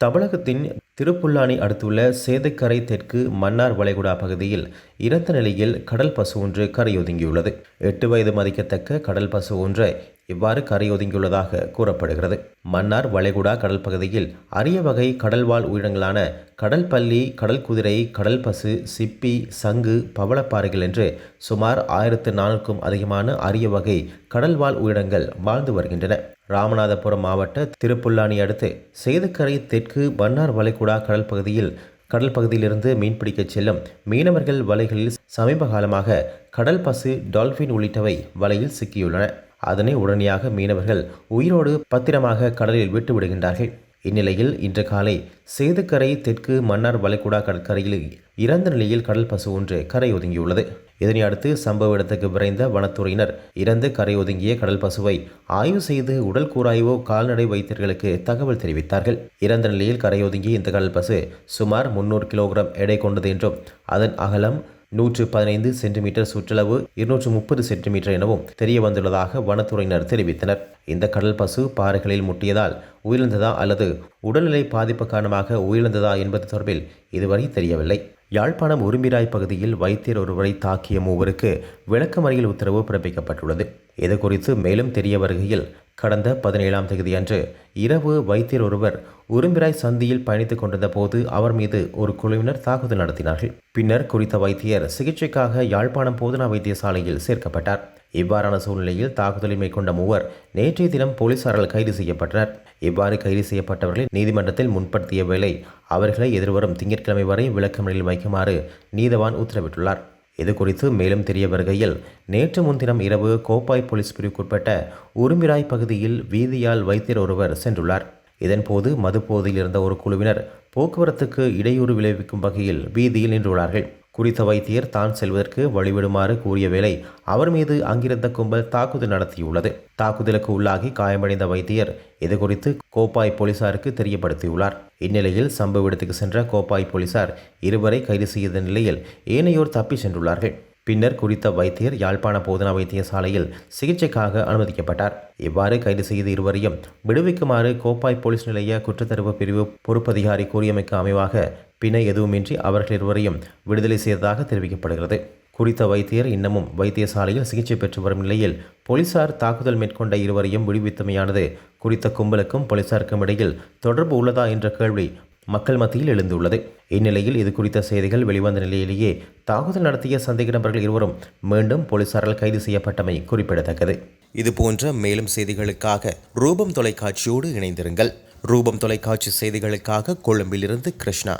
தமிழகத்தின் திருப்புல்லானி அடுத்துள்ள சேதக்கரை தெற்கு மன்னார் வளைகுடா பகுதியில் இறந்த நிலையில் கடல் பசு ஒன்று கரையொதுங்கியுள்ளது. எட்டு வயது மதிக்கத்தக்க கடல் பசு ஒன்றை இவ்வாறு கரையொதுங்கியுள்ளதாக கூறப்படுகிறது. மன்னார் வளைகுடா கடல் பகுதியில் அரிய வகை கடல்வாழ் உயிரினங்களான கடல் பள்ளி கடல் குதிரை கடல் பசு சிப்பி சங்கு பவளப்பாறைகள் என்று சுமார் ஆயிரத்து நானூறுக்கும் அதிகமான அரிய வகை கடல்வாழ் உயிரினங்கள் வாழ்ந்து வருகின்றன. ராமநாதபுரம் மாவட்ட திருப்புல்லானி அடுத்து சேதுக்கரை தெற்கு மன்னார் வளைகுடா கடல் பகுதியில் கடல் பகுதியிலிருந்து மீன்பிடிக்கச் செல்லும் மீனவர்கள் வலைகளில் சமீப காலமாக கடல் பசு டால்பின் உள்ளிட்டவை வலையில் சிக்கியுள்ளன. அதனை உடனடியாக மீனவர்கள் உயிரோடு பத்திரமாக கடலில் விட்டு விடுகின்றார்கள் இந்நிலையில் இன்று காலை சேதுக்கரை தெற்கு மன்னார் வளைகுடா கடற்கரையில் இறந்த நிலையில் கடல் பசு ஒன்று கரை ஒதுங்கியுள்ளது இதனை அடுத்து சம்பவ இடத்துக்கு விரைந்த வனத்துறையினர் இறந்து கரை ஒதுங்கிய கடல் பசுவை ஆய்வு செய்து உடல் கூராய்வோ கால்நடை வைத்தியர்களுக்கு தகவல் தெரிவித்தார்கள். இறந்த நிலையில் கரை ஒதுங்கிய இந்த கடல் பசு சுமார் முன்னூறு கிலோகிராம் எடை கொண்டது என்றும் அதன் அகலம் நூற்று பதினைந்து சென்டிமீட்டர் சுற்றளவு இருநூற்று முப்பது சென்டிமீட்டர் எனவும் தெரிய வந்துள்ளதாக வனத்துறையினர் தெரிவித்தனர். இந்த கடல் பசு பாறைகளில் முட்டியதால் உயிரிழந்ததா அல்லது உடல்நிலை பாதிப்பு காரணமாக உயிரிழந்ததா என்பது தொடர்பில் இதுவரை தெரியவில்லை. யாழ்ப்பாணம் உரும்பிராய் பகுதியில் வைத்தியர் ஒருவரை தாக்கிய மூவருக்கு விளக்கமறியல் உத்தரவு பிறப்பிக்கப்பட்டுள்ளது. இது குறித்து மேலும் தெரிய வருகையில் கடந்த பதினேழாம் தேதியன்று இரவு வைத்தியர் ஒருவர் உரும்பிராய் சந்தியில் பயணித்துக் கொண்டிருந்த போது அவர் மீது ஒரு குழுவினர் தாக்குதல் நடத்தினார்கள். பின்னர் குறித்த வைத்தியர் சிகிச்சைக்காக யாழ்ப்பாணம் போதனா வைத்தியசாலையில் சேர்க்கப்பட்டார். இவ்வாறான சூழ்நிலையில் தாக்குதலை மேற்கொண்ட மூவர் நேற்றைய தினம் போலீசாரால் கைது செய்யப்பட்டனர். இவ்வாறு கைது செய்யப்பட்டவர்களை நீதிமன்றத்தில் முன்படுத்திய வேளை அவர்களை எதிர்வரும் திங்கட்கிழமை வரை விளக்கமறியலில் வைக்குமாறு நீதவான் உத்தரவிட்டுள்ளார். இது குறித்து மேலும் தெரிய வருகையில் நேற்று முன்தினம் இரவு கோப்பாய் போலீஸ் பிரிவுக்குட்பட்ட உரும்பிராய் பகுதியில் வீதியால் வைத்தியர் ஒருவர் சென்றுள்ளார். இதன்போது மதுப்போதையில் இருந்த ஒரு குழுவினர் போக்குவரத்துக்கு இடையூறு விளைவிக்கும் வகையில் வீதியில் நின்றுள்ளார்கள். குறித்த வைத்தியர் தான் செல்வதற்கு வழிவிடுமாறு கூறிய வேளை அவர் மீது அங்கிருந்த கும்பல் தாக்குதல் நடத்தியுள்ளது. தாக்குதலுக்கு உள்ளாகி காயமடைந்த வைத்தியர் இதுகுறித்து கோப்பாய் போலீசாருக்கு தெரியப்படுத்தியுள்ளார். இந்நிலையில் சம்பவ இடத்துக்கு சென்ற கோப்பாய் போலீசார் இருவரை கைது செய்த நிலையில் ஏனையோர் தப்பி சென்றுள்ளார்கள். பின்னர் குறித்த வைத்தியர் யாழ்ப்பாண போதனா வைத்தியசாலையில் சிகிச்சைக்காக அனுமதிக்கப்பட்டார். இவ்வாறு கைது செய்த இருவரையும் விடுவிக்குமாறு கோப்பாய் போலீஸ் நிலைய குற்றத்தடுப்பு பிரிவு பொறுப்பதிகாரி கூறியமைக்கு அமைவாக பிணை எதுவுமின்றி அவர்கள் இருவரையும் விடுதலை செய்ததாக தெரிவிக்கப்படுகிறது. குறித்த வைத்தியர் இன்னமும் வைத்தியசாலையில் சிகிச்சை பெற்று வரும் நிலையில் போலீசார் தாக்குதல் மேற்கொண்ட இருவரையும் விடுவித்தமையானது குறித்த கும்பலுக்கும் போலீசாருக்கும் இடையில் தொடர்பு உள்ளதா என்ற கேள்வி மக்கள் மத்தியில் எழுந்துள்ளது. இந்நிலையில் இது குறித்த செய்திகள் வெளிவந்த நிலையிலேயே தாக்குதல் நடத்திய சந்தேக நபர்கள் இருவரும் மீண்டும் போலீசாரால் கைது செய்யப்பட்டமை குறிப்பிடத்தக்கது. இது போன்ற மேலும் செய்திகளுக்காக ரூபம் தொலைக்காட்சியோடு இணைந்திருங்கள். ரூபம் தொலைக்காட்சி செய்திகளுக்காக கொழும்பிலிருந்து கிருஷ்ணா.